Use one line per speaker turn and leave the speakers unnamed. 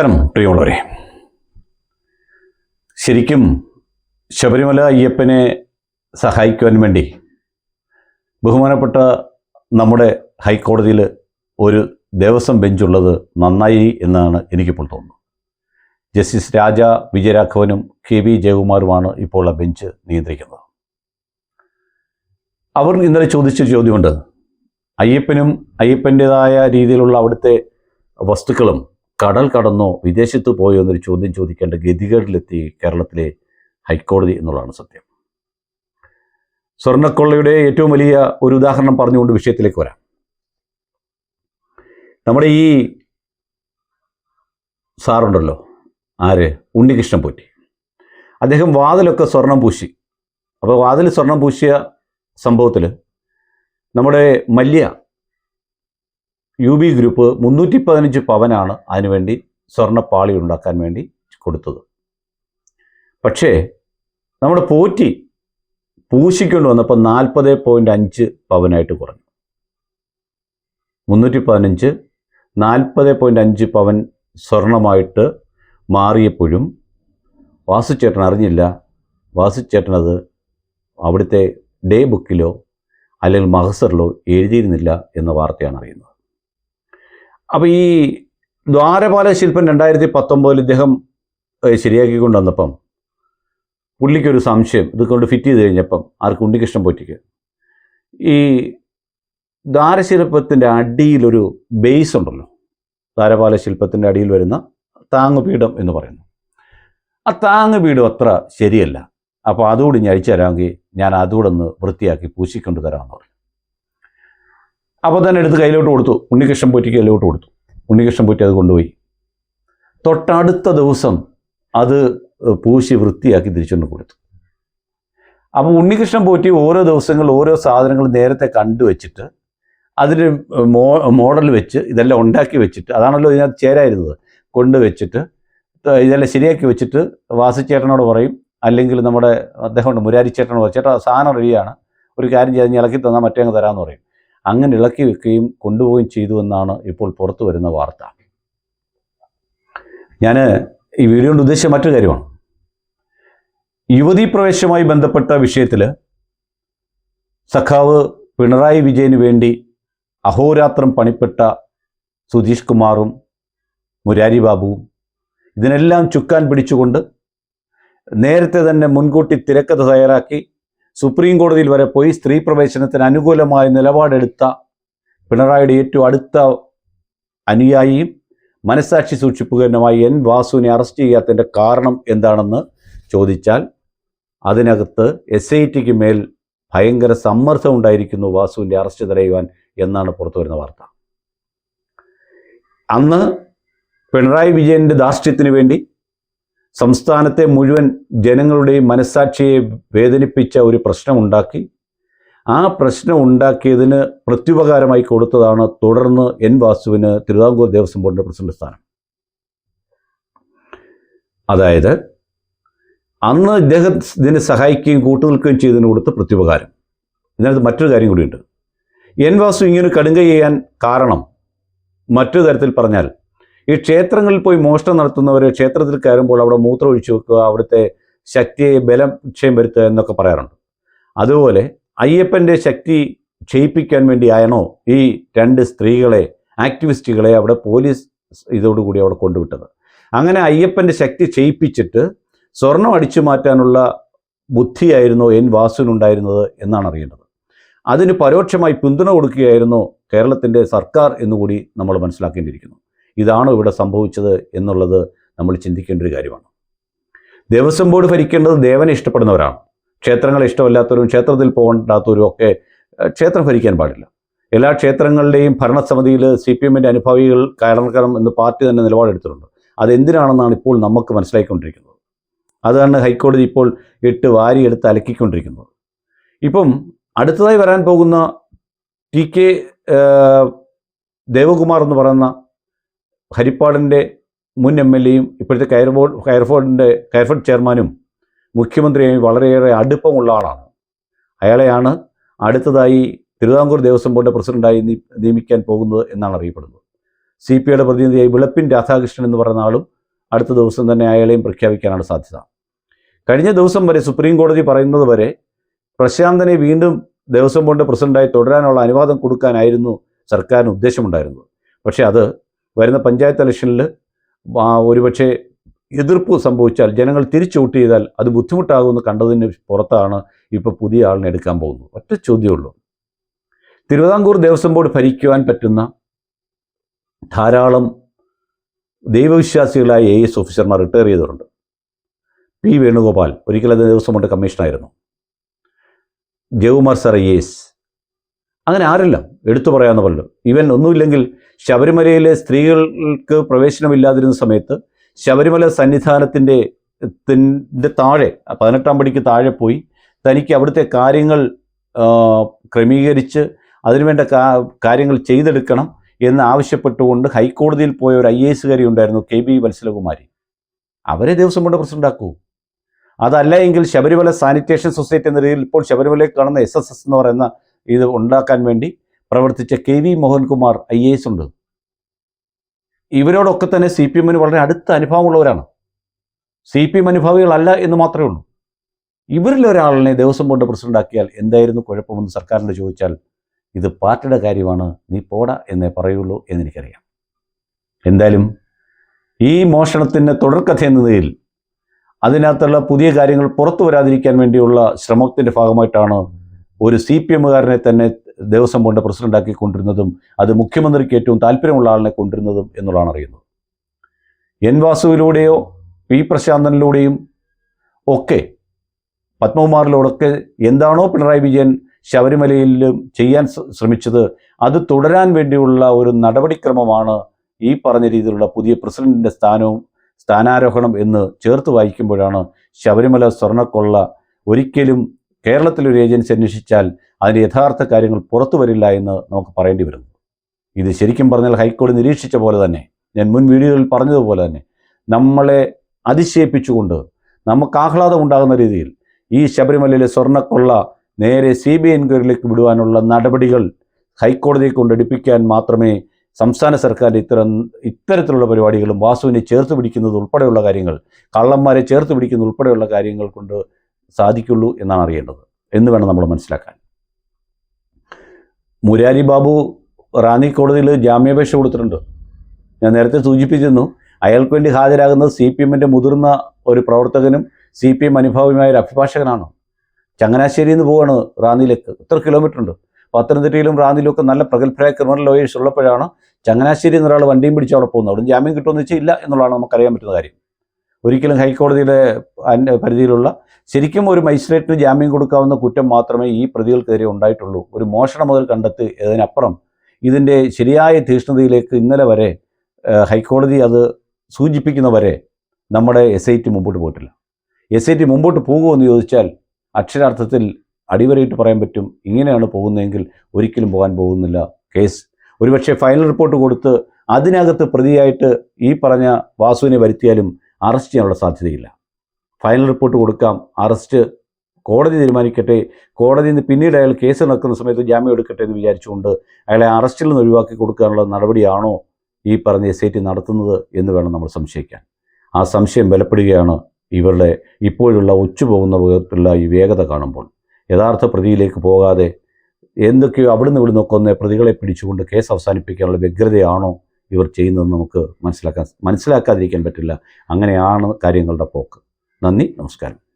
നമസ്കാരം പ്രിയമുള്ളവരെ. ശരിക്കും ശബരിമല അയ്യപ്പനെ സഹായിക്കുവാൻ വേണ്ടി ബഹുമാനപ്പെട്ട നമ്മുടെ ഹൈക്കോടതിയിൽ ഒരു ദേവസ്വം ബെഞ്ചുള്ളത് നന്നായി എന്നാണ് എനിക്കിപ്പോൾ തോന്നുന്നത്. ജസ്റ്റിസ് രാജ വിജയരാഘവനും കെ വി ജയകുമാറുമാണ് ഇപ്പോൾ ആ ബെഞ്ച് നിയന്ത്രിക്കുന്നത്. അവർ ഇന്നലെ ചോദിച്ച ചോദ്യമുണ്ട് അയ്യപ്പനും അയ്യപ്പന്റേതായ രീതിയിലുള്ള അവിടുത്തെ വസ്തുക്കളും കടൽ കടന്നോ വിദേശത്ത് പോയോ എന്നൊരു ചോദ്യം ചോദിക്കേണ്ട ഗതികേടിലെത്തി കേരളത്തിലെ ഹൈക്കോടതി എന്നുള്ളതാണ് സത്യം. സ്വർണക്കൊള്ളയുടെ ഏറ്റവും വലിയ ഒരു ഉദാഹരണം പറഞ്ഞുകൊണ്ട് വിഷയത്തിലേക്ക് വരാം. നമ്മുടെ ഈ സാറുണ്ടല്ലോ ആര്? ഉണ്ണികൃഷ്ണൻ പോറ്റി. അദ്ദേഹം വാതിലൊക്കെ സ്വർണം പൂശി. അപ്പോൾ വാതിൽ സ്വർണം പൂശിയ സംഭവത്തിൽ നമ്മുടെ മല്യ യു ബി ഗ്രൂപ്പ് മുന്നൂറ്റി പതിനഞ്ച് പവനാണ് അതിനുവേണ്ടി സ്വർണപ്പാളി ഉണ്ടാക്കാൻ വേണ്ടി കൊടുത്തത്. പക്ഷേ നമ്മുടെ പോറ്റി പൂശിക്കൊണ്ട് വന്നപ്പോൾ നാൽപ്പത് പോയിന്റ് അഞ്ച് പവനായിട്ട് കുറഞ്ഞു. മുന്നൂറ്റി പതിനഞ്ച് നാൽപ്പത് പോയിന്റ് അഞ്ച് പവൻ സ്വർണമായിട്ട് മാറിയപ്പോഴും വാസുചേട്ടൻ അറിഞ്ഞില്ല. വാസുചേട്ടനത് അവിടുത്തെ ഡേ ബുക്കിലോ അല്ലെങ്കിൽ മഹസറിലോ എഴുതിയിരുന്നില്ല എന്ന വാർത്തയാണ് അറിയുന്നത്. അപ്പോൾ ഈ ദ്വാരപാല ശില്പം രണ്ടായിരത്തി പത്തൊമ്പതിൽ ഇദ്ദേഹം ശരിയാക്കി വന്നപ്പം പുള്ളിക്കൊരു സംശയം. ഇത് കൊണ്ട് ഫിറ്റ് ചെയ്ത് കഴിഞ്ഞപ്പം ആർക്ക് ഉണ്ണികൃഷ്ണൻ പോറ്റിക്ക്. ഈ ദ്വാരശില്പത്തിന്റെ അടിയിലൊരു ബേസ് ഉണ്ടല്ലോ. ദ്വാരപാല ശില്പത്തിന്റെ അടിയിൽ വരുന്ന താങ്ങുപീഠം എന്ന് പറയുന്നു. ആ താങ്ങുപീഠം അത്ര ശരിയല്ല. അപ്പോൾ അതുകൂടി ഞാൻ അഴിച്ചു തരാമെങ്കിൽ ഞാൻ അതുകൂടെ ഒന്ന് വൃത്തിയാക്കി പൂശിക്കൊണ്ട് തരാമെന്ന് പറഞ്ഞു. അപ്പോൾ തന്നെ എടുത്ത് കയ്യിലോട്ട് കൊടുത്തു. ഉണ്ണികൃഷ്ണൻ പോറ്റിക്ക് കയ്യിലോട്ട് കൊടുത്തു. ഉണ്ണികൃഷ്ണൻ പോറ്റി അത് കൊണ്ടുപോയി. തൊട്ടടുത്ത ദിവസം അത് പൂശി വൃത്തിയാക്കി തിരിച്ചുകൊണ്ട് കൊടുത്തു. അപ്പോൾ ഉണ്ണികൃഷ്ണൻ പോറ്റി ഓരോ ദിവസങ്ങൾ ഓരോ സാധനങ്ങൾ നേരത്തെ കണ്ടു വെച്ചിട്ട് അതിന് മോ മോഡൽ വെച്ച് ഇതെല്ലാം ഉണ്ടാക്കി വെച്ചിട്ട് അതാണല്ലോ ഇതിനകത്ത് ചേരായിരുന്നത് കൊണ്ടുവച്ചിട്ട് ഇതെല്ലാം ശരിയാക്കി വെച്ചിട്ട് വാസിച്ചേട്ടനോട് പറയും അല്ലെങ്കിൽ നമ്മുടെ അദ്ദേഹമുണ്ട് മുരാരി ചേട്ടനോട് ചേട്ടാ സാധനം റെഡിയാണ് ഒരു കാര്യം ചെയ്ത് ഇളക്കി തന്നാൽ മറ്റേ അങ്ങ് തരാമെന്ന് പറയും. അങ്ങനെ ഇളക്കി വെക്കുകയും കൊണ്ടുപോവുകയും ചെയ്തു എന്നാണ് ഇപ്പോൾ പുറത്തു വരുന്ന വാർത്ത. ഞാൻ ഈ വീഡിയോ കൊണ്ട് ഉദ്ദേശിച്ച മറ്റൊരു കാര്യമാണ്. യുവതീ പ്രവേശവുമായി ബന്ധപ്പെട്ട വിഷയത്തിൽ സഖാവ് പിണറായി വിജയന് വേണ്ടി അഹോരാത്രം പണിപ്പെട്ട സുധീഷ് കുമാറും മുരാരി ബാബുവും ഇതിനെല്ലാം ചുക്കാൻ പിടിച്ചുകൊണ്ട് നേരത്തെ തന്നെ മുൻകൂട്ടി തിരക്കഥ തയ്യാറാക്കി സുപ്രീം കോടതിയിൽ വരെ പോയി സ്ത്രീ പ്രവേശനത്തിന് അനുകൂലമായ നിലപാടെടുത്ത പിണറായിയുടെ ഏറ്റവും അടുത്ത അനുയായിയും മനസാക്ഷി സൂക്ഷിപ്പുകാരനുമായി എൻ വാസുവിനെ അറസ്റ്റ് ചെയ്യാത്തതിന്റെ കാരണം എന്താണെന്ന് ചോദിച്ചാൽ അതിനകത്ത് എസ് ഐ ടിക്ക് മേൽ ഭയങ്കര സമ്മർദ്ദം ഉണ്ടായിരിക്കുന്നു വാസുവിന്റെ അറസ്റ്റ് തടയുവാൻ എന്നാണ് പുറത്തു വരുന്ന വാർത്ത. അന്ന് പിണറായി വിജയന്റെ ധാർഷ്ട്യത്തിന് വേണ്ടി സംസ്ഥാനത്തെ മുഴുവൻ ജനങ്ങളുടെയും മനസ്സാക്ഷിയെ വേദനിപ്പിച്ച ഒരു പ്രശ്നമുണ്ടാക്കി. ആ പ്രശ്നം ഉണ്ടാക്കിയതിന് പ്രത്യുപകാരമായി കൊടുത്തതാണ് തുടർന്ന് എൻ വാസുവിന് തിരുവിതാംകൂർ ദേവസ്വം ബോർഡിന്റെ പ്രസിഡന്റ് സ്ഥാനം. അതായത് അന്ന് ഇദ്ദേഹം ഇതിനെ സഹായിക്കുകയും കൂട്ടുനിൽക്കുകയും ചെയ്തതിന് കൊടുത്ത പ്രത്യുപകാരം. ഇതിനകത്ത് മറ്റൊരു കാര്യം കൂടിയുണ്ട്. എൻ വാസു ഇങ്ങനെ കടുങ്കൈ ചെയ്യാൻ കാരണം മറ്റൊരു തരത്തിൽ പറഞ്ഞാൽ ഈ ക്ഷേത്രങ്ങളിൽ പോയി മോഷണം നടത്തുന്നവർ ക്ഷേത്രത്തിൽ കയറുമ്പോൾ അവിടെ മൂത്രം ഒഴിച്ചു വെക്കുക അവിടുത്തെ ശക്തിയെ ബലം ക്ഷയം വരുത്തുക എന്നൊക്കെ പറയാറുണ്ട്. അതുപോലെ അയ്യപ്പന്റെ ശക്തി ക്ഷയിപ്പിക്കാൻ വേണ്ടിയാണോ ഈ രണ്ട് സ്ത്രീകളെ ആക്ടിവിസ്റ്റുകളെ അവിടെ പോലീസ് ഇതോടുകൂടി അവിടെ കൊണ്ടുവിട്ടത്. അങ്ങനെ അയ്യപ്പന്റെ ശക്തി ക്ഷയിപ്പിച്ചിട്ട് സ്വർണം അടിച്ചു മാറ്റാനുള്ള ബുദ്ധിയായിരുന്നു എൻ വാസുവിനുണ്ടായിരുന്നത് എന്നാണ് അറിയേണ്ടത്. അതിന് പരോക്ഷമായി പിന്തുണ കൊടുക്കുകയായിരുന്നു കേരളത്തിന്റെ സർക്കാർ എന്നുകൂടി നമ്മൾ മനസ്സിലാക്കേണ്ടിയിരിക്കുന്നു. ഇതാണോ ഇവിടെ സംഭവിച്ചത് എന്നുള്ളത് നമ്മൾ ചിന്തിക്കേണ്ട ഒരു കാര്യമാണ്. ദേവസ്വം ബോർഡ് ഭരിക്കേണ്ടത് ദേവനെ ഇഷ്ടപ്പെടുന്നവരാണ്. ക്ഷേത്രങ്ങളെ ഇഷ്ടമല്ലാത്തവരും ക്ഷേത്രത്തിൽ പോകണ്ടാത്തവരും ഒക്കെ ക്ഷേത്രം ഭരിക്കാൻ പാടില്ല. എല്ലാ ക്ഷേത്രങ്ങളുടെയും ഭരണസമിതിയിൽ സി പി എമ്മിന്റെ അനുഭാവികൾ കയറക്കണം എന്ന് പാർട്ടി തന്നെ നിലപാടെടുത്തിട്ടുണ്ട്. അതെന്തിനാണെന്നാണ് ഇപ്പോൾ നമുക്ക് മനസ്സിലാക്കിക്കൊണ്ടിരിക്കുന്നത് അതാണ് ഹൈക്കോടതി ഇപ്പോൾ എട്ട് വാരി വാരിയെടുത്ത് അലക്കിക്കൊണ്ടിരിക്കുന്നത്. ഇപ്പം അടുത്തതായി വരാൻ പോകുന്ന ടി കെ ദേവകുമാർ എന്ന് പറയുന്ന ഹരിപ്പാടിന്റെ മുൻ എം എൽ എയും ഇപ്പോഴത്തെ കയർബോർഡ് കയർഫോർഡിന്റെ കയർഫോർഡ് ചെയർമാനും മുഖ്യമന്ത്രിയായി വളരെയേറെ അടുപ്പമുള്ള ആളാണ്. അയാളെയാണ് അടുത്തതായി തിരുവിതാംകൂർ ദേവസ്വം ബോർഡ് പ്രസിഡന്റായി നിയമിക്കാൻ പോകുന്നത് എന്നാണ് അറിയപ്പെടുന്നത്. സി പി ഐയുടെ പ്രതിനിധിയായി വിളപ്പിൻ രാധാകൃഷ്ണൻ എന്ന് പറയുന്ന ആളും അടുത്ത ദിവസം തന്നെ അയാളെയും പ്രഖ്യാപിക്കാനാണ് സാധ്യത. കഴിഞ്ഞ ദിവസം വരെ സുപ്രീം കോടതി പറയുന്നത് വരെ പ്രശാന്തനെ വീണ്ടും ദേവസ്വം ബോർഡ് പ്രസിഡന്റായി തുടരാനുള്ള അനുവാദം കൊടുക്കാനായിരുന്നു സർക്കാരിന് ഉദ്ദേശമുണ്ടായിരുന്നത്. പക്ഷേ അത് വരുന്ന പഞ്ചായത്ത് ഇലക്ഷനിൽ ഒരുപക്ഷെ എതിർപ്പ് സംഭവിച്ചാൽ ജനങ്ങൾ തിരിച്ചു വോട്ട് ചെയ്താൽ അത് ബുദ്ധിമുട്ടാകുമെന്ന് കണ്ടതിന് പുറത്താണ് ഇപ്പോൾ പുതിയ ആളിനെ എടുക്കാൻ പോകുന്നത്. ഒറ്റ ചോദ്യമുള്ളൂ. തിരുവിതാംകൂർ ദേവസ്വം ബോർഡ് ഭരിക്കുവാൻ പറ്റുന്ന ധാരാളം ദൈവവിശ്വാസികളായ എ എസ് ഓഫീസർമാർ റിട്ടയർ ചെയ്തിട്ടുണ്ട്. പി വേണുഗോപാൽ ഒരിക്കലും അത് ദേവസ്വം ബോർഡ് കമ്മീഷണറായിരുന്നു ജയകുമാർ സർ എ എസ് അങ്ങനെ ആരല്ല. എടുത്തു പറയാമെന്ന് പറഞ്ഞു ഇവൻ ഒന്നുമില്ലെങ്കിൽ ശബരിമലയിലെ സ്ത്രീകൾക്ക് പ്രവേശനമില്ലാതിരുന്ന സമയത്ത് ശബരിമല സന്നിധാനത്തിന്റെ ത്തിന്റെ താഴെ പതിനെട്ടാം പടിക്ക് താഴെ പോയി തനിക്ക് അവിടുത്തെ കാര്യങ്ങൾ ക്രമീകരിച്ച് അതിനുവേണ്ട കാര്യങ്ങൾ ചെയ്തെടുക്കണം എന്ന് ആവശ്യപ്പെട്ടുകൊണ്ട് ഹൈക്കോടതിയിൽ പോയ ഒരു ഐ എസുകാരി ഉണ്ടായിരുന്നു കെ ബി വത്സലകുമാരി. അവരെ ദേവസ്വം ബോർഡ് പ്രസിഡന്റാക്കൂ അതല്ല എങ്കിൽ ശബരിമല സാനിറ്റേഷൻ സൊസൈറ്റി എന്ന രീതിയിൽ ഇപ്പോൾ ശബരിമലയിൽ കാണുന്ന എസ് എസ് എസ് എന്ന് പറയുന്ന ഇത് ഉണ്ടാക്കാൻ വേണ്ടി പ്രവർത്തിച്ച K V Mohankumar I A S ഉണ്ട്. ഇവരോടൊക്കെ തന്നെ സി പി എമ്മിന് വളരെ അടുത്ത അനുഭവമുള്ളവരാണ്. സി പി എം അനുഭാവികളല്ല എന്ന് മാത്രമേ ഉള്ളൂ. ഇവരിൽ ഒരാളിനെ ദേവസ്വം ബോർഡ് പ്രസിഡന്റാക്കിയാൽ എന്തായിരുന്നു കുഴപ്പമെന്ന് സർക്കാരിനോട് ചോദിച്ചാൽ ഇത് പാർട്ടിയുടെ കാര്യമാണ് നീ പോട എന്നേ പറയുള്ളൂ എന്നെനിക്കറിയാം എന്തായാലും ഈ മോഷണത്തിന്റെ തുടർക്കഥ എന്ന നിലയിൽ അതിനകത്തുള്ള പുതിയ കാര്യങ്ങൾ പുറത്തു വരാതിരിക്കാൻ വേണ്ടിയുള്ള ശ്രമത്തിന്റെ ഭാഗമായിട്ടാണ് ഒരു സി പി എമ്മുകാരനെ തന്നെ ദേവസ്വം ബോർഡ് പ്രസിഡന്റാക്കി കൊണ്ടിരുന്നതും അത് മുഖ്യമന്ത്രിക്ക് ഏറ്റവും താല്പര്യമുള്ള ആളിനെ കൊണ്ടിരുന്നതും എന്നുള്ളതാണ് അറിയുന്നത്. എൻ വാസുവിലൂടെയോ പി പ്രശാന്തനിലൂടെയും ഒക്കെ പത്മകുമാറിലൂടെയൊക്കെ എന്താണോ പിണറായി വിജയൻ ശബരിമലയിലും ചെയ്യാൻ ശ്രമിച്ചത് അത് തുടരാൻ വേണ്ടിയുള്ള ഒരു നടപടിക്രമമാണ് ഈ പറഞ്ഞ രീതിയിലുള്ള പുതിയ പ്രസിഡന്റിന്റെ സ്ഥാനവും സ്ഥാനാരോഹണം എന്ന് ചേർത്ത് വായിക്കുമ്പോഴാണ് ശബരിമല സ്വർണക്കൊള്ള ഒരിക്കലും കേരളത്തിലൊരു ഏജൻസി അന്വേഷിച്ചാൽ അതിന്റെ യഥാർത്ഥ കാര്യങ്ങൾ പുറത്തു വരില്ല എന്ന് നമുക്ക് പറയേണ്ടി വരുന്നു. ഇത് ശരിക്കും പറഞ്ഞാൽ ഹൈക്കോടതി നിരീക്ഷിച്ച പോലെ തന്നെ ഞാൻ മുൻ വീഡിയോയിൽ പറഞ്ഞതുപോലെ തന്നെ നമ്മളെ അതിശയിപ്പിച്ചുകൊണ്ട് നമുക്ക് ആഹ്ലാദം ഉണ്ടാകുന്ന രീതിയിൽ ഈ ശബരിമലയിലെ സ്വർണക്കൊള്ള നേരെ സി ബി എൻക്വയറിയിലേക്ക് വിടുവാനുള്ള നടപടികൾ ഹൈക്കോടതിയെ കൊണ്ടെടുപ്പിക്കാൻ മാത്രമേ സംസ്ഥാന സർക്കാരിന്റെ ഇത്തരം ഇത്തരത്തിലുള്ള പരിപാടികളും വാസുവിനെ ചേർത്ത് പിടിക്കുന്നത് ഉൾപ്പെടെയുള്ള കാര്യങ്ങൾ കള്ളന്മാരെ ചേർത്ത് പിടിക്കുന്നത് ഉൾപ്പെടെയുള്ള കാര്യങ്ങൾ കൊണ്ട് സാധിക്കുള്ളൂ എന്നാണ് അറിയേണ്ടത് എന്ന് വേണം നമ്മൾ മനസ്സിലാക്കാൻ. മുരാരി ബാബു റാന്നി കോടതിയിൽ ജാമ്യാപേക്ഷ കൊടുത്തിട്ടുണ്ട്. ഞാൻ നേരത്തെ സൂചിപ്പിച്ചിരുന്നു അയാൾക്ക് വേണ്ടി ഹാജരാകുന്നത് സി പി എമ്മിന്റെ മുതിർന്ന ഒരു പ്രവർത്തകനും സി പി എം അനുഭാവിയുമായ ഒരു അഭിഭാഷകനാണ്. ചങ്ങനാശ്ശേരിയിൽ നിന്ന് പോവാണ് റാന്നിയിലേക്ക്. എത്ര കിലോമീറ്റർ ഉണ്ട് പത്തനംതിട്ടയിലും റാന്നിയിലും ഒക്കെ നല്ല പ്രഗത്ഭരായ ക്രിമിനൽ ലോയേഴ്സ് ഉള്ളപ്പോഴാണ് ചങ്ങനാശ്ശേരി എന്നൊരാൾ വണ്ടിയും പിടിച്ച് അവിടെ പോകുന്നത്. അവിടെ ജാമ്യം കിട്ടുമെന്ന് വെച്ചാൽ ഇല്ല എന്നുള്ളതാണ് നമുക്കറിയാൻ പറ്റുന്ന കാര്യം. ഒരിക്കലും ഹൈക്കോടതിയുടെ പരിധിയിലുള്ള ശരിക്കും ഒരു മജിസ്ട്രേറ്റിന് ജാമ്യം കൊടുക്കാവുന്ന കുറ്റം മാത്രമേ ഈ പ്രതികൾക്കെതിരെ ഉണ്ടായിട്ടുള്ളൂ. ഒരു മോഷണം മുതൽ കണ്ടെത്തി അതിനപ്പുറം ഇതിന്റെ ശരിയായ തീഷ്ണതയിലേക്ക് ഇന്നലെ വരെ ഹൈക്കോടതി അത് സൂചിപ്പിക്കുന്നവരെ നമ്മുടെ എസ് ഐ ടി മുമ്പോട്ട് പോയിട്ടില്ല. എസ് ഐ ടി മുമ്പോട്ട് പോകുമെന്ന് ചോദിച്ചാൽ അക്ഷരാർത്ഥത്തിൽ അടിവരയിട്ട് പറയാൻ പറ്റും. ഇങ്ങനെയാണ് പോകുന്നതെങ്കിൽ ഒരിക്കലും പോകാൻ പോകുന്നില്ല കേസ്. ഒരുപക്ഷെ ഫൈനൽ റിപ്പോർട്ട് കൊടുത്ത് അതിനകത്ത് പ്രതിയായിട്ട് ഈ പറഞ്ഞ വാസുവിനെ വരുത്തിയാലും അറസ്റ്റ് ചെയ്യാനുള്ള സാധ്യതയില്ല. ഫൈനൽ റിപ്പോർട്ട് കൊടുക്കാം. അറസ്റ്റ് കോടതി തീരുമാനിക്കട്ടെ. കോടതിയിൽ നിന്ന് പിന്നീട് അയാൾ കേസ് നടക്കുന്ന സമയത്ത് ജാമ്യം എടുക്കട്ടെ എന്ന് വിചാരിച്ചുകൊണ്ട് അയാളെ അറസ്റ്റിൽ നിന്ന് ഒഴിവാക്കി കൊടുക്കാനുള്ള നടപടിയാണോ ഈ പറഞ്ഞ എസ് ഐ ടി നടത്തുന്നത് എന്ന് വേണം നമ്മൾ സംശയിക്കാൻ. ആ സംശയം ബലപ്പെടുകയാണ് ഇവരുടെ ഇപ്പോഴുള്ള ഒച്ചുപോകുന്ന വിധത്തിലുള്ള ഈ വേഗത കാണുമ്പോൾ. യഥാർത്ഥ പ്രതിയിലേക്ക് പോകാതെ എന്തൊക്കെയോ അവിടുന്ന് ഇവിടുന്ന് ഒക്കെ ഒന്ന് പ്രതികളെ പിടിച്ചുകൊണ്ട് കേസ് അവസാനിപ്പിക്കാനുള്ള വ്യഗ്രതയാണോ ഇവർ ചെയ്യുന്നതെന്ന് നമുക്ക് മനസ്സിലാക്കാൻ മനസ്സിലാക്കാതിരിക്കാൻ പറ്റില്ല. അങ്ങനെയാണ് കാര്യങ്ങളുടെ പോക്ക്. നന്ദി നമസ്കാരം.